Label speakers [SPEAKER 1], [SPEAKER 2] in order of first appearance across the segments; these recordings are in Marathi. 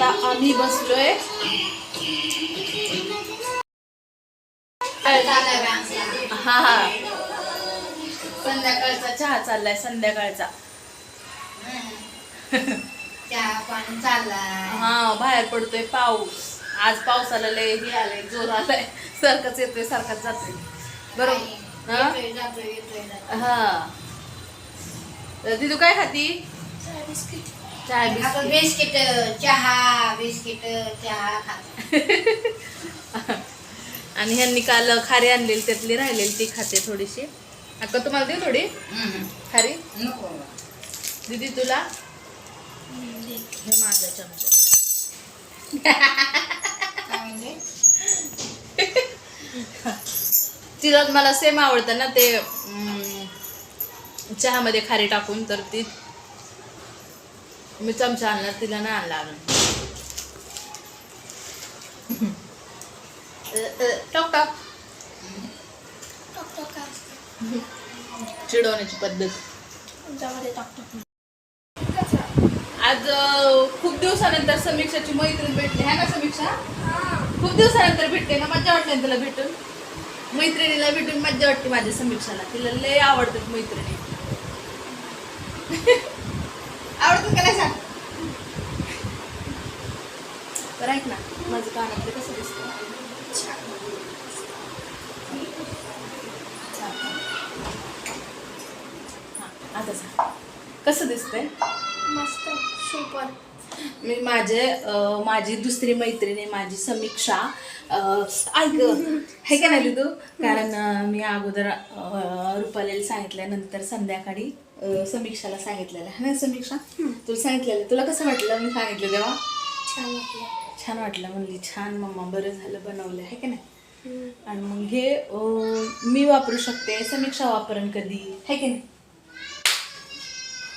[SPEAKER 1] आता आम्ही बसलोय. हा हा. संध्याकाळचा चहा चाललाय संध्याकाळचा. हा बाहेर पडतोय पाऊस. आज पावसाला लय हे आलंय जोर आलाय. सारखंच येतोय सारखंच जातोय. बरोबर? हा? तर दिदू काय खाती? चहा
[SPEAKER 2] आता
[SPEAKER 1] बिस्किट.
[SPEAKER 2] बिस्किट चहा बिस्किट चहा खात.
[SPEAKER 1] आणि ह्यांनी काल खारी आणलेली त्यातली राहिलेली ती खाते थोडीशी. अक्का तुम्हाला देऊ थोडी? खारी?
[SPEAKER 2] नको.
[SPEAKER 1] दीदी तुला? हे माझा चमचा. तिला मला सेम आवडतं ना ते चहामध्ये खारी टाकून तर ती मी चमचा आणला तिला नाही आणला अजून टॉक टॉक चिडवण्याची पद्धत आज खूप दिवसानंतर समीक्षाची मैत्रीण भेटली. है ना समीक्षा? खूप दिवसानंतर भेटते ना मज्जा वाटली ना तुला भेटून? मैत्रिणीला भेटून मज्जा वाटते माझ्या समीक्षाला. तिला लय आवडतात मैत्रिणी. आवडतात का? नाही सांग? तर ऐक ना. माझं कानातलं कसं दिसतं हा, आता सांग. कसं दिसतंय?
[SPEAKER 2] मस्त. सुपर
[SPEAKER 1] मी माझे अं, माझी दुसरी मैत्रीण आहे माझी समीक्षा. अं, ऐक हे का नाही तू कारण अं, मी अगोदर अं, रुपालीला सांगितल्यानंतर संध्याकाळी समीक्षाला सांगितलेलं. है ना समीक्षा? तुला सांगितलेलं. तुला कसं वाटलं मी सांगितलं तेव्हा?
[SPEAKER 2] छान वाटलं.
[SPEAKER 1] छान वाटलं म्हणली. छान मम्मा बरं झालं बनवलं. आहे का नाही? आणि मग हे मी वापरू शकते. समीक्षा वापरण कधी? है की नाही?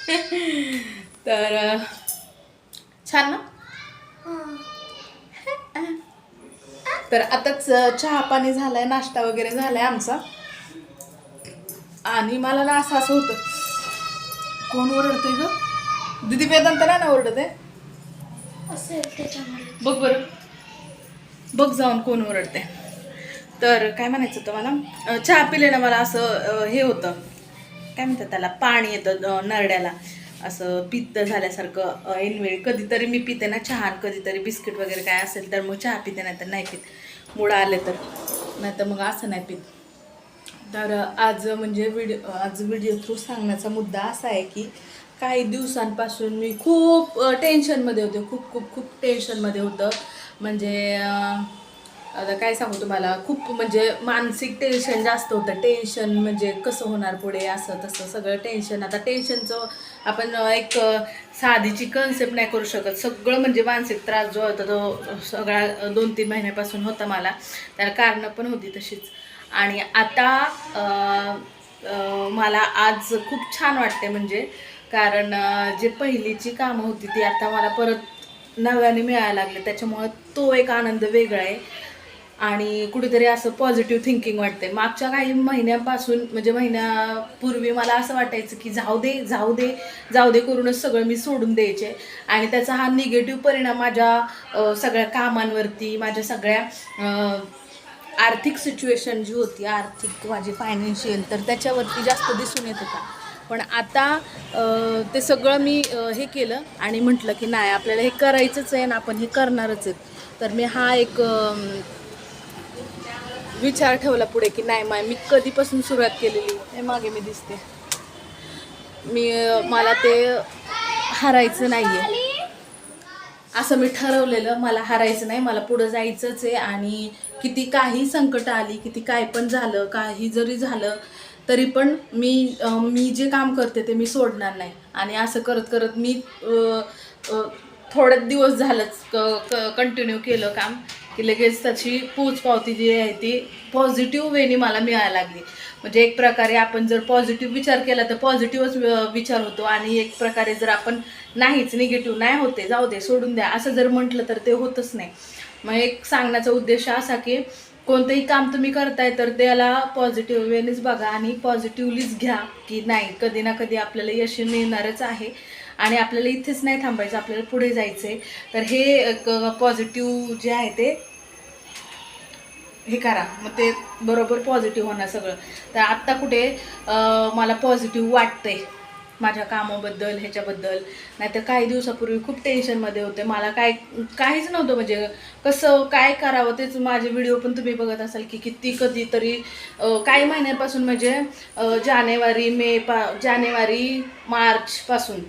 [SPEAKER 1] तर छान ना? तर आताच चहा पाणी झालाय नाश्ता वगैरे झालाय आमचा. आणि मला ना असं असं होतं. कोण ओरडतंय ग. दिदी वेदांत नाही ना ओरडत आहे?
[SPEAKER 2] असेल
[SPEAKER 1] बघ बरं. बघ जाऊन कोण ओरडते तर काय म्हणायचं होतं मला? चहा पिले ना मला असं हे होतं. काय म्हणतात त्याला? पाणी येतं नरड्याला. असं पित्त झाल्यासारखं ऐनवेळी कधीतरी मी पिते ना चहा कधीतरी बिस्किट वगैरे काय असेल तर मग चहा पिते नाही तर नाही पित. मुळं आले तर. नाही तर मग असं नाही पित. तर आज म्हणजे व्हिडिओ आज व्हिडिओ थ्रू सांगण्याचा मुद्दा असा आहे की काही दिवसांपासून मी खूप टेन्शनमध्ये होते. खूप खूप खूप टेन्शनमध्ये होतं. म्हणजे आता काय सांगू तुम्हाला? खूप म्हणजे मानसिक टेन्शन जास्त होतं. टेन्शन म्हणजे कसं होणार पुढे? असं तसं सगळं टेन्शन आता टेन्शनचं आपण एक साधीची कन्सेप्ट नाही करू शकत. सगळं म्हणजे मानसिक त्रास जो होता तो सगळा दोन तीन महिन्यापासून होता मला. त्याला कारणं पण होती तशीच. आणि आता मला आज खूप छान वाटते म्हणजे कारण जे पहिलीची कामं होती ती आता मला परत नव्याने मिळायला लागले. त्याच्यामुळं तो एक आनंद वेगळा आहे. आणि कुठेतरी असं पॉझिटिव्ह थिंकिंग वाटते मागच्या काही महिन्यापासून म्हणजे महिन्यापूर्वी मला असं वाटायचं की जाऊ दे जाऊ दे जाऊ दे करूनच सगळं मी सोडून द्यायचे. आणि त्याचा हा निगेटिव्ह परिणाम माझ्या सगळ्या कामांवरती माझ्या सगळ्या आर्थिक सिच्युएशन जी होती आर्थिक माझी फायनान्शियल तर त्याच्यावरती जास्त दिसून येत होता. पण आता ते सगळं मी हे केलं आणि म्हटलं की नाही आपल्याला हे करायचंच आहे ना आपण हे करणारच आहेत. तर मी हा एक विचार ठेवला पुढे की नाही माय मी कधीपासून सुरुवात केलेली? हे मागे मी दिसते. मी मला ते हरायचं नाही आहे असं मी ठरवलेलं मला हारायचं नाही मला पुढं जायचंच आहे आणि किती काही संकट आली किती काय पण झालं काही जरी झालं तरी पण मी मी जे काम करते ते मी सोडणार नाही. आणि असं करत करत मी थोड्याच दिवस झालंच दिवस झालंच कंटिन्यू केलं काम की लगेच त्याची पोचपावती जी आहे ती पॉझिटिव्ह वेनी मला मिळायला लागली. म्हणजे एक प्रकारे आपण जर पॉझिटिव्ह विचार केला तर पॉझिटिव्हच विचार होतो आणि एक प्रकारे जर आपण नाहीच निगेटिव्ह नाही होते जाऊ दे सोडून द्या असं जर म्हटलं तर ते होतच नाही. मग एक सांगण्याचा उद्देश असा की कोणतंही काम तुम्ही करताय तर त्याला पॉझिटिव्ह वेनेच बघा आणि पॉझिटिव्हलीच घ्या की नाही कधी ना कधी आपल्याला यश मिळणारच आहे. आणि आपल्याला इथेच नाही थांबायचं आपल्याला पुढे जायचं आहे तर हे एक पॉझिटिव्ह जे आहे ते हे करा. मग ते बरोबर पॉझिटिव्ह होणार सगळं. तर आत्ता कुठे मला पॉझिटिव्ह वाटतंय माझ्या कामाबद्दल ह्याच्याबद्दल. नाहीतर काही दिवसापूर्वी खूप टेन्शनमध्ये होते. मला काय काहीच नव्हतं. म्हणजे कसं काय करावं तेच माझे व्हिडिओ पण तुम्ही बघत असाल की किती कधीतरी काही महिन्यापासून म्हणजे जानेवारी मे पा जानेवारी मार्चपासून.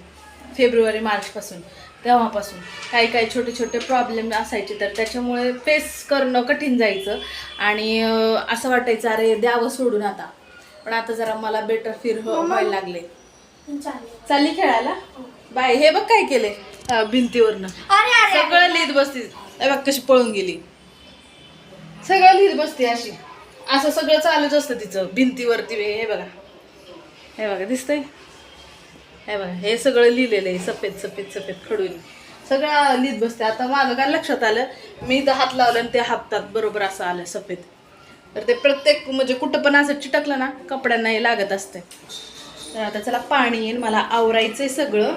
[SPEAKER 1] फेब्रुवारी मार्चपासून तेव्हापासून. काही काही छोटे छोटे प्रॉब्लेम असायचे तर त्याच्यामुळे फेस करणं कठीण जायचं. आणि असं वाटायचं अरे द्यावं सोडून आता. पण आता जरा मला बेटर फील व्हायला लागले.
[SPEAKER 2] चालेल.
[SPEAKER 1] खेळायला? बाय हे बघ काय केलंय अं, भिंतीवरनं. सगळं लिहित बसते. हे बघ कशी पळून गेली. सगळं लिहित बसते अशी. असं सगळं चालूच असतं तिचं भिंतीवरती हे बघा. हे बघा दिसतंय? हे बघा हे सगळं लिहिलेलं आहे सफेद सफेद सफेद खडून. सगळं लिहित बसते. आता माझं काय लक्षात आलं? मी इथं हात लावलं आणि ते हातात बरोबर असं आलं सफेद. तर ते प्रत्येक म्हणजे कुठं पण असं चिटकलं ना कपड्यांना हे लागत असते तर आता चला पाणी येईल मला आहे सगळं.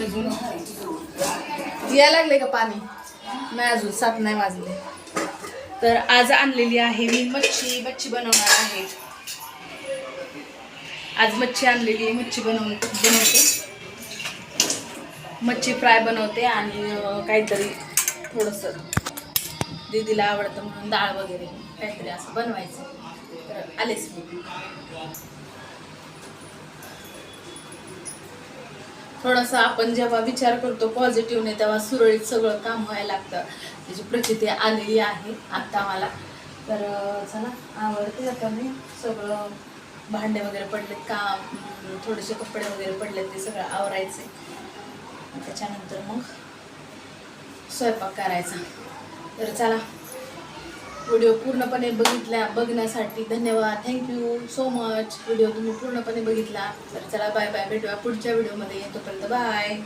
[SPEAKER 1] अजून यायला लागले का पाणी? नाही अजून सात नाही वाजले. तर आज आणलेली आहे मी मच्छी मच्छी बनवणार आहे. आज मच्छी आणलेली मच्छी बनवून बनवते. मच्छी फ्राय बनवते आणि काहीतरी थोडंसं दीदीला आवडतं म्हणून डाळ वगैरे काहीतरी असं बनवायचं. तर आलेच मी. थोडासा आपण जेव्हा विचार करतो पॉझिटिव्हने तेव्हा सुरळीत सगळं काम व्हायला लागतं. त्याची प्रचिती आलेली आहे आत्ता मला. तर चला आवडते आता मी सगळं. भांडे वगैरे पडलेत का थोडेसे कपडे वगैरे पडलेत ते सगळं आवरायचे. त्याच्यानंतर मग स्वयंपाक करायचा. तर चला व्हिडिओ पूर्णपणे बघितल्या बघण्यासाठी धन्यवाद. थँक्यू सो मच व्हिडिओ तुम्ही पूर्णपणे बघितला. तर चला बाय बाय भेटूया पुढच्या व्हिडिओमध्ये. तोपर्यंत बाय